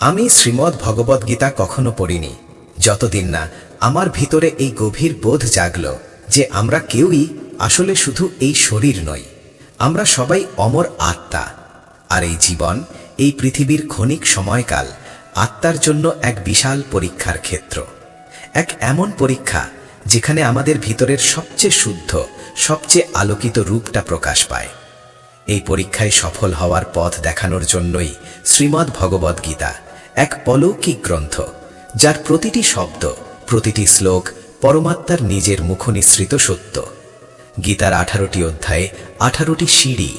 আমি শ্রীমদ্ ভগবত গীতা কখনো পড়িনি। যতদিন না, আমার ভিতরে এই গভীর বোধ জাগল যে আমরা কেউই আসলে শুধু এই শরীর নই। আমরা সবাই অমর আত্মা। আর এই জীবন, এই পৃথিবীর ক্ষণিক সময়কাল, আত্মার জন্য এক বিশাল পরীক্ষার ক্ষেত্র। এক এমন পরীক্ষা যেখানে আমাদের ভিতরের সবচেয়ে শুদ্ধ, সবচেয়ে আলোকিত রূপটা প্রকাশ পায়। এই পরীক্ষায় সফল হওয়ার পথ দেখানোর জন্যই শ্রীমদ্ ভগবদ গীতা এক অলৌকিক গ্রন্থ, যার প্রতিটি শব্দ, প্রতিটি শ্লোক পরমাত্মার নিজের মুখনিসৃত সত্য। গীতার আঠারোটি অধ্যায়ে আঠারোটি সিঁড়ি,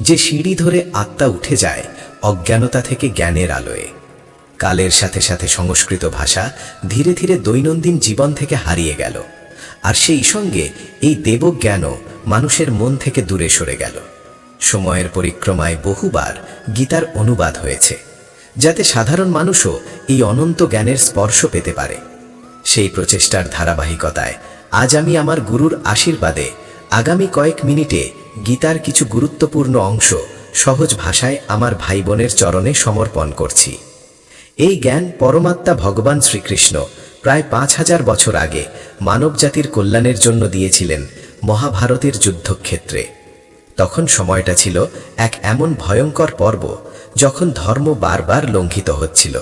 যে সিঁড়ি ধরে আত্মা উঠে যায় অজ্ঞানতা থেকে জ্ঞানের আলোয়। কালের সাথে সাথে সংস্কৃত ভাষা ধীরে ধীরে দৈনন্দিন জীবন থেকে হারিয়ে গেল, আর সেই সঙ্গে এই দেবজ্ঞানও মানুষের মন থেকে দূরে সরে গেল। সময়ের পরিক্রমায় বহুবার গীতার অনুবাদ হয়েছে। যাতে সাধারণ মানুষও এই অনন্ত জ্ঞানের স্পর্শ পেতে পারে। সেই প্রচেষ্টার ধারাবাহিকতায় আজ আমি আমার গুরুর আশীর্বাদে আগামী কয়েক মিনিটে গীতার কিছু গুরুত্বপূর্ণ অংশ সহজ ভাষায় আমার ভাই বোনের চরণে সমর্পণ করছি। এই জ্ঞান পরমাত্মা ভগবান শ্রীকৃষ্ণ প্রায় পাঁচ হাজার বছর আগে মানবজাতির কল্যাণের জন্য দিয়েছিলেন মহাভারতের যুদ্ধক্ষেত্রে। তখন সময়টা ছিল এক এমন ভয়ঙ্কর পর্ব যখন ধর্ম বারবার লঙ্ঘিত হচ্ছিল।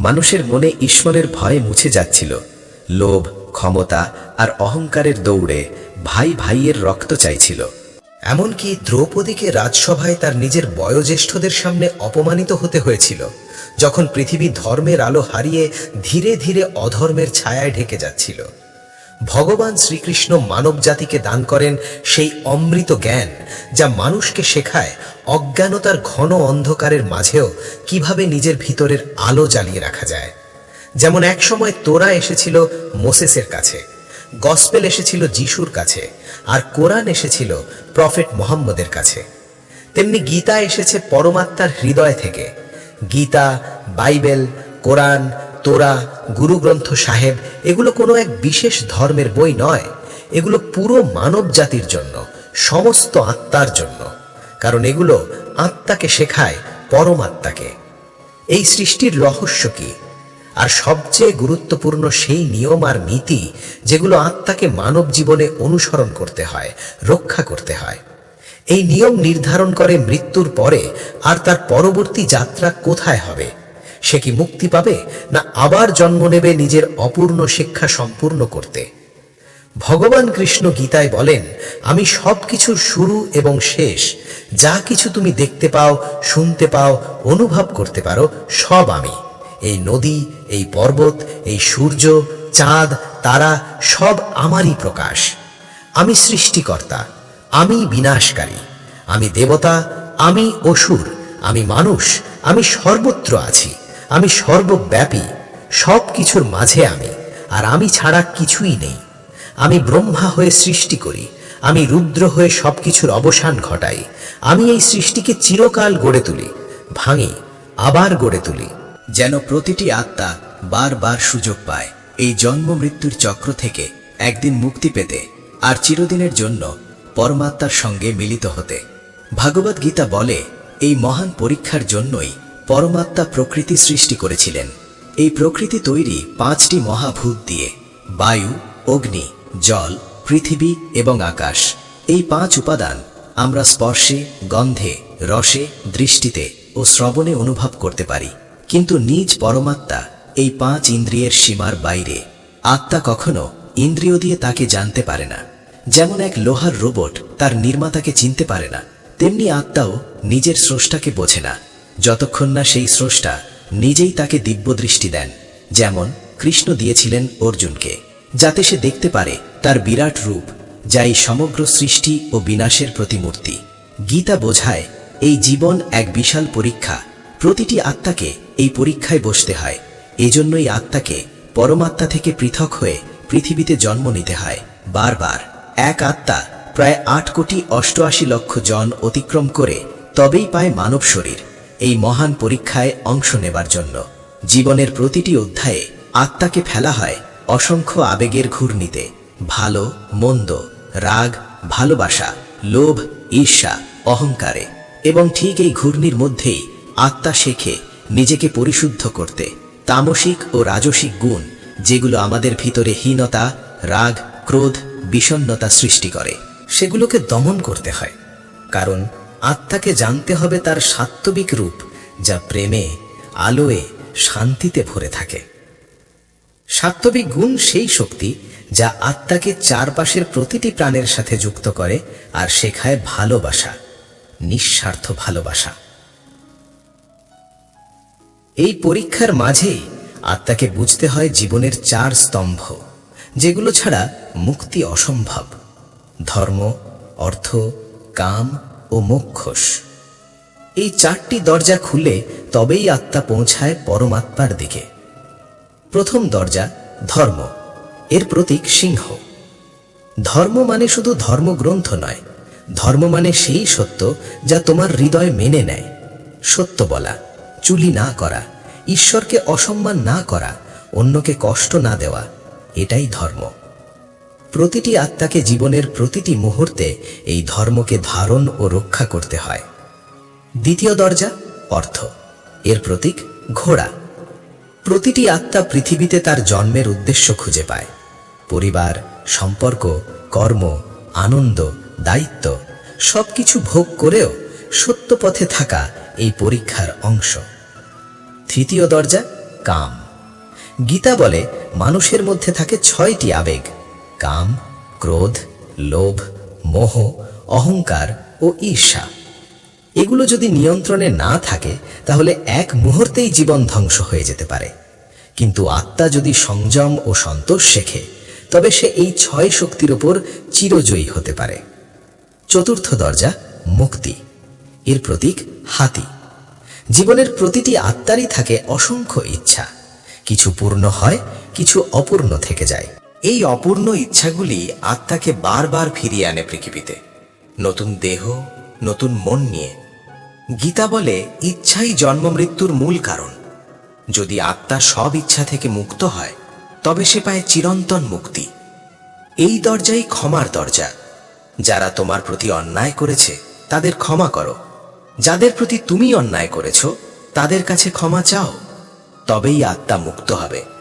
মানুষের মনে ঈশ্বরের ভয়ে মুছে যাচ্ছিল। লোভ, ক্ষমতা আর অহংকারের দৌড়ে ভাই ভাইয়ের রক্ত চাইছিল। এমনকি দ্রৌপদীকে রাজসভায় তার নিজের বয়োজ্যেষ্ঠদের সামনে অপমানিত হতে হয়েছিল, যখন পৃথিবী ধর্মের আলো হারিয়ে ধীরে ধীরে অধর্মের ছায়ায় ঢেকে যাচ্ছিল। ভগবান শ্রীকৃষ্ণ মানব জাতিকে দান করেন সেই অমৃত জ্ঞান যা মানুষকে শেখায় অজ্ঞানতার ঘন অন্ধকারের মাঝেও কীভাবে নিজের ভিতরের আলো জ্বালিয়ে রাখা যায়। যেমন এক সময় তোরা এসেছিল মোসেসের কাছে, গসপেল এসেছিল যিশুর কাছে, আর কোরআন এসেছিল প্রফেট মোহাম্মদের কাছে। তেমনি গীতা এসেছে পরমাত্মার হৃদয় থেকে। গীতা, বাইবেল কোরআন তোরা, গুরুগ্রন্থ সাহেব, এগুলো কোনো এক বিশেষ ধর্মের বই নয়। এগুলো পুরো মানব জাতির জন্য, সমস্ত আত্মার জন্য। কারণ এগুলো আত্মাকে শেখায় পরমাত্মাকে। এই সৃষ্টির রহস্য কি? আর সবচেয়ে গুরুত্বপূর্ণ সেই নিয়ম আর নীতি, যেগুলো আত্মাকে মানব জীবনে অনুসরণ করতে হয়, রক্ষা করতে হয়। এই নিয়ম নির্ধারণ করে মৃত্যুর পরে আর তার পরবর্তী যাত্রা কোথায় হবে? সে কি মুক্তি পাবে, না আবার জন্ম নেবে নিজের অপূর্ণ শিক্ষা সম্পূর্ণ করতে? ভগবান কৃষ্ণ গীতায় বলেন, আমি সব কিছুর শুরু এবং শেষ, যা কিছু তুমি দেখতে পাও, শুনতে পাও, অনুভব করতে পারো, সব আমি। এই নদী, এই পর্বত, এই সূর্য, চাঁদ, তারা, সব আমারই প্রকাশ। আমি সৃষ্টিকর্তা, আমি বিনাশকারী, আমি দেবতা, আমি অসুর, আমি মানুষ, আমি সর্বত্র আছি। আমি সর্বব্যাপী সব কিছুর মাঝে আমি, আর আমি ছাড়া কিছুই নেই। আমি ব্রহ্মা হয়ে সৃষ্টি করি, আমি রুদ্র হয়ে সবকিছুর অবসান ঘটাই। আমি এই সৃষ্টিকে চিরকাল গড়ে তুলি, ভাঙি, আবার গড়ে তুলি। যেন প্রতিটি আত্মা বারবার সুযোগ পায়, এই জন্ম মৃত্যুর চক্র থেকে একদিন মুক্তি পেতে, আর চিরদিনের জন্য পরমাত্মার সঙ্গে মিলিত হতে। ভাগবত গীতা বলে, এই মহান পরীক্ষার জন্যই পরমাত্মা প্রকৃতি সৃষ্টি করেছিলেন। এই প্রকৃতি তৈরি পাঁচটি মহাভূত দিয়ে, বায়ু, অগ্নি, জল, পৃথিবী এবং আকাশ। এই পাঁচ উপাদান আমরা স্পর্শে, গন্ধে, রসে, দৃষ্টিতে ও শ্রবণে অনুভব করতে পারি। কিন্তু নিজ পরমাত্মা এই পাঁচ ইন্দ্রিয়ের সীমার বাইরে। আত্মা কখনো ইন্দ্রিয় দিয়ে তাকে জানতে পারে না। যেমন এক লোহার রোবট তার নির্মাতাকে চিনতে পারে না, তেমনি আত্মাও নিজের স্রষ্টাকে বোঝে না। যতক্ষণ না সেই স্রষ্টা নিজেই তাকে দিব্য দৃষ্টি দেন, যেমন কৃষ্ণ দিয়েছিলেন অর্জুনকে, যাতে সে দেখতে পারে তার বিরাট রূপ, যা এই সমগ্র সৃষ্টি ও বিনাশের প্রতিমূর্তি। গীতা বোঝায়, এই জীবন এক বিশাল পরীক্ষা, প্রতিটি আত্মাকে এই পরীক্ষায় বসতে হয়, এজন্যই আত্মাকে পরমাত্মা থেকে পৃথক হয়ে পৃথিবীতে জন্ম নিতে হয়। বারবার, এক আত্মা প্রায় আট কোটি অষ্টআশি লক্ষ জন অতিক্রম করে তবেই পায় মানব শরীর। এই মহান পরীক্ষায় অংশ নেবার জন্য। জীবনের প্রতিটি অধ্যায়ে আত্মাকে ফেলা হয় অসংখ্য আবেগের ঘূর্ণিতে। ভালো, মন্দ, রাগ, ভালোবাসা, লোভ, ঈর্ষা, অহংকারে। এবং ঠিক এই ঘূর্ণির মধ্যেই আত্মা শেখে নিজেকে পরিশুদ্ধ করতে। তামসিক ও রাজসিক গুণ, যেগুলো আমাদের ভিতরে হীনতা, রাগ, ক্রোধ, বিষণ্ণতা সৃষ্টি করে, সেগুলোকে দমন করতে হয়। কারণ আত্মাকে জানতে হবে তার সাত্ত্বিক রূপ, যা প্রেমে, আলোয়, শান্তিতে ভরে থাকে। সাত্ত্বিক গুণ সেই শক্তি, যা আত্মাকে চারপাশের প্রতিটি প্রাণের সাথে যুক্ত করে আর শেখায় ভালোবাসা, নিঃস্বার্থ ভালোবাসা। এই পরীক্ষার মাঝেই আত্মাকে বুঝতে হয় জীবনের চার স্তম্ভ, যেগুলো ছাড়া মুক্তি অসম্ভব। ধর্ম, অর্থ, কাম ও মোক্ষস। এই চারটি দরজা খুলে তবেই আত্মা পৌঁছায় পরমাত্মার দিকে। প্রথম দরজা ধর্ম, এর প্রতীক সিংহ। ধর্ম মানে শুধু ধর্মগ্রন্থ নয়, ধর্ম মানে সেই সত্য যা তোমার হৃদয় মেনে নেয়। সত্য বলা, চুলি না করা, ঈশ্বরকে অসম্মান না করা, অন্যকে কষ্ট না দেওয়া, এটাই ধর্ম। প্রতিটি আত্মাকে জীবনের প্রতিটি মুহূর্তে এই ধর্মকে ধারণ ও রক্ষা করতে হয়। দ্বিতীয় দরজা, অর্থ। এর প্রতীক, ঘোড়া। প্রতিটি আত্মা পৃথিবীতে তার জন্মের উদ্দেশ্য খুঁজে পায়। পরিবার, সম্পর্ক, কর্ম, আনন্দ, দায়িত্ব, সবকিছু ভোগ করেও সত্য পথে থাকা এই পরীক্ষার অংশ। তৃতীয় দরজা, কাম। গীতা বলে, মানুষের মধ্যে থাকে ছয়টি আবেগ। কাম, ক্রোধ, লোভ, মোহ, অহংকার ও ঈর্ষা। এগুলো যদি নিয়ন্ত্রণে না থাকে, তাহলে এক মুহূর্তেই জীবন ধ্বংস হয়ে যেতে পারে। কিন্তু আত্মা যদি সংযম ও সন্তোষ শেখে, তবে সে এই ছয় শক্তির ওপর চিরজয়ী হতে পারে। চতুর্থ দরজা, মুক্তি। এর প্রতীক, হাতি। জীবনের প্রতিটি আত্মারই থাকে অসংখ্য ইচ্ছা। কিছু পূর্ণ হয়, কিছু অপূর্ণ থেকে যায়। এই অপূর্ণ ইচ্ছাগুলি আত্মাকে বারবার ফিরিয়ে আনে পৃথিবীতে। নতুন দেহ, নতুন মন নিয়ে। গীতা বলে, ইচ্ছাই জন্ম মৃত্যুর মূল কারণ। যদি আত্মা সব ইচ্ছা থেকে মুক্ত হয়, তবে সে পায় চিরন্তন মুক্তি। এই দরজাই ক্ষমার দরজা। যারা তোমার প্রতি অন্যায় করেছে, তাদের ক্ষমা করো। যাদের প্রতি তুমি অন্যায় করেছ, তাদের কাছে ক্ষমা চাও। তবেই আত্মা মুক্ত হবে।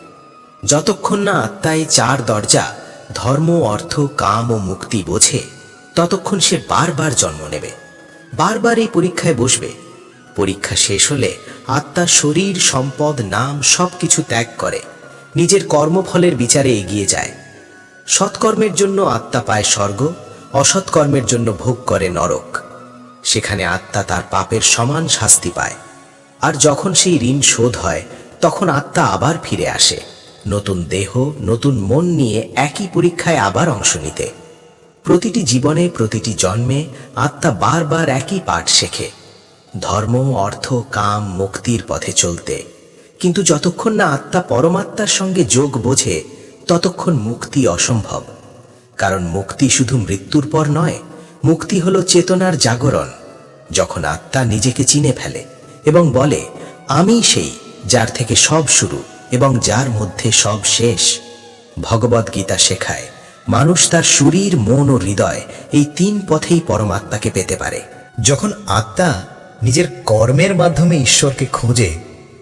যতক্ষণ না আত্মায় চার দরজা, ধর্ম, অর্থ, কাম ও মুক্তি বোঝে, ততক্ষণ সে বারবার জন্ম নেবে। বারবার এই পরীক্ষায় বসবে। পরীক্ষা শেষ হলে আত্মা শরীর, সম্পদ, নাম সবকিছু ত্যাগ করে। নিজের কর্মফলের বিচারে এগিয়ে যায়। সৎকর্মের জন্য আত্মা পায় স্বর্গ, অসৎকর্মের জন্য ভোগ করে নরক। সেখানে আত্মা তার পাপের সমান শাস্তি পায়। আর যখন সেই ঋণ শোধ হয়, তখন আত্মা আবার ফিরে আসে। নতুন দেহ, নতুন মন নিয়ে একই পরীক্ষায় আবার অংশ নিতে। প্রতিটি জীবনে প্রতিটি জন্মে আত্মা বারবার একই পাঠ শেখে। ধর্ম, অর্থ, কাম, মুক্তির পথে চলতে। কিন্তু যতক্ষণ না আত্মা পরমাত্মার সঙ্গে যোগ বোঝে, ততক্ষণ মুক্তি অসম্ভব। কারণ মুক্তি শুধু মৃত্যুর পর নয়, মুক্তি হলো চেতনার জাগরণ, যখন আত্মা নিজেকে চিনে ফেলে এবং বলে আমি সেই যার থেকে সব শুরু। এবং যার মধ্যে সব শেষ ভগবদ গীতা শেখায়। মানুষ তার শরীর, মন ও হৃদয় এই তিন পথেই পরমাত্মাকে পেতে পারে। যখন আত্মা নিজের কর্মের মাধ্যমে ঈশ্বরকে খোঁজে,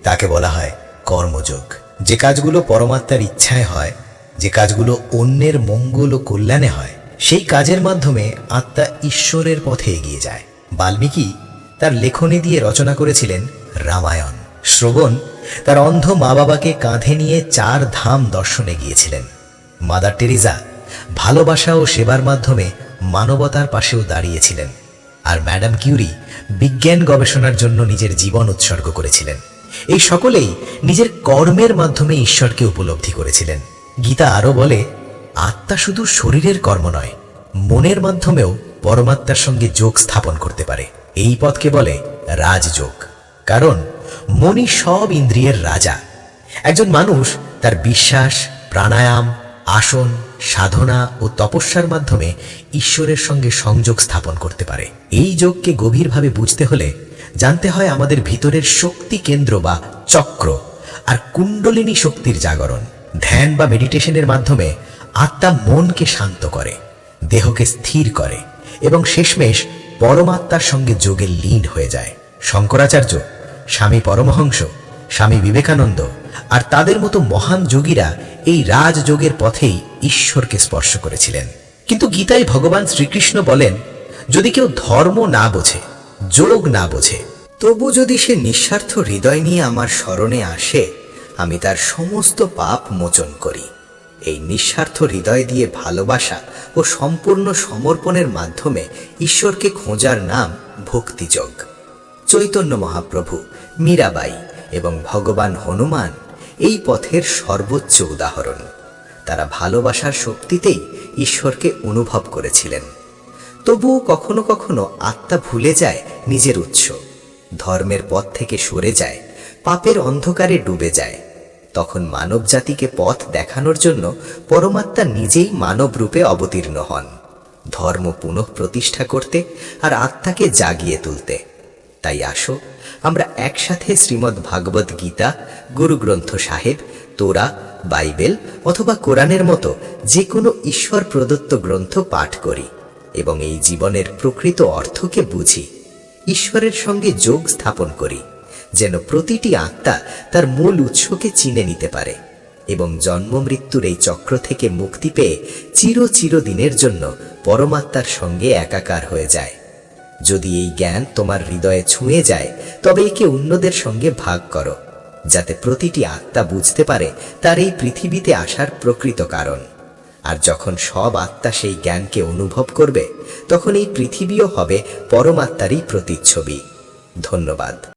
তাকে বলা হয় কর্মযোগ। যে কাজগুলো পরমাত্মার ইচ্ছায় হয়, যে কাজগুলো অন্যের মঙ্গল ও কল্যাণে হয়, সেই কাজের মাধ্যমে আত্মা ঈশ্বরের পথে এগিয়ে যায়। বাল্মীকি তার লেখনী দিয়ে রচনা করেছিলেন রামায়ণ। শ্রবণ তার অন্ধ মা বাবাকে কাঁধে নিয়ে চার ধাম দর্শনে গিয়েছিলেন। মাদার টেরিজা ভালোবাসা ও সেবার মাধ্যমে মানবতার পাশেও দাঁড়িয়েছিলেন আর ম্যাডাম কিউরি বিজ্ঞান গবেষণার জন্য নিজের জীবন উৎসর্গ করেছিলেন। এই সকলেই নিজের কর্মের মাধ্যমে ঈশ্বরকে উপলব্ধি করেছিলেন। গীতা আরও বলে, আত্মা শুধু শরীরের কর্ম নয়, মনের মাধ্যমেও পরমাত্মার সঙ্গে যোগ স্থাপন করতে পারে। এই পথকে বলে রাজযোগ। কারণ মনই সব ইন্দ্রিয়ের রাজা। একজন মানুষ তার বিশ্বাস, প্রাণায়াম, আসন, সাধনা ও তপস্যার মাধ্যমে ঈশ্বরের সঙ্গে সংযোগ স্থাপন করতে পারে। এই যোগকে গভীরভাবে বুঝতে হলে জানতে হয় আমাদের ভিতরের শক্তি কেন্দ্র বা চক্র আর কুণ্ডলিনী শক্তির জাগরণ। ধ্যান বা মেডিটেশনের মাধ্যমে আত্মা মনকে শান্ত করে, দেহকে স্থির করে এবং শেষমেশ পরমাত্মার সঙ্গে যোগে লীন হয়ে যায়। শঙ্করাচার্য স্বামী পরমহংস, স্বামী বিবেকানন্দ আর তাদের মতো মহান যোগীরা এই রাজযোগের পথেই ঈশ্বরকে স্পর্শ করেছিলেন। কিন্তু গীতায় ভগবান শ্রীকৃষ্ণ বলেন, যদি কেউ ধর্ম না বোঝে, যোগ না বোঝে, তবু যদি সে নিঃস্বার্থ হৃদয় নিয়ে আমার স্মরণে আসে, আমি তার সমস্ত পাপ মোচন করি। এই নিঃস্বার্থ হৃদয় দিয়ে ভালোবাসা ও সম্পূর্ণ সমর্পণের মাধ্যমে ঈশ্বরকে খোঁজার নাম ভক্তিযোগ। চৈতন্য মহাপ্রভু মীরাবাই এবং ভগবান হনুমান এই পথের সর্বোচ্চ উদাহরণ। তারা ভালোবাসার শক্তিতেই ঈশ্বরকে অনুভব করেছিলেন। তবুও কখনো কখনো আত্মা ভুলে যায় নিজের উৎস। ধর্মের পথ থেকে সরে যায়, পাপের অন্ধকারে ডুবে যায়। তখন মানব জাতিকে পথ দেখানোর জন্য পরমাত্মা নিজেই মানব রূপে অবতীর্ণ হন। ধর্ম পুনঃ প্রতিষ্ঠা করতে আর আত্মাকে জাগিয়ে তুলতে। তাই আসো আমরা একসাথে শ্রীমদ্ ভাগবত গীতা গুরুগ্রন্থ সাহেব, তোরা, বাইবেল অথবা কোরআনের মতো যে কোনো ঈশ্বর প্রদত্ত গ্রন্থ পাঠ করি এবং এই জীবনের প্রকৃত অর্থকে বুঝি, ঈশ্বরের সঙ্গে যোগ স্থাপন করি, যেন প্রতিটি আত্মা তার মূল উৎসকে চিনে নিতে পারে এবং জন্ম মৃত্যুর এই চক্র থেকে মুক্তি পেয়ে চির চিরদিনের জন্য পরমাত্মার সঙ্গে একাকার হয়ে যায়। যদি এই জ্ঞান তোমার হৃদয়ে ছুঁয়ে যায়, তবে একে অন্যদের সঙ্গে ভাগ করো, যাতে প্রতিটি আত্মা বুঝতে পারে তার এই পৃথিবীতে আসার প্রকৃত কারণ। আর যখন সব আত্মা সেই জ্ঞানকে অনুভব করবে, তখন এই পৃথিবীও হবে পরমাত্মারই প্রতিচ্ছবি। ধন্যবাদ।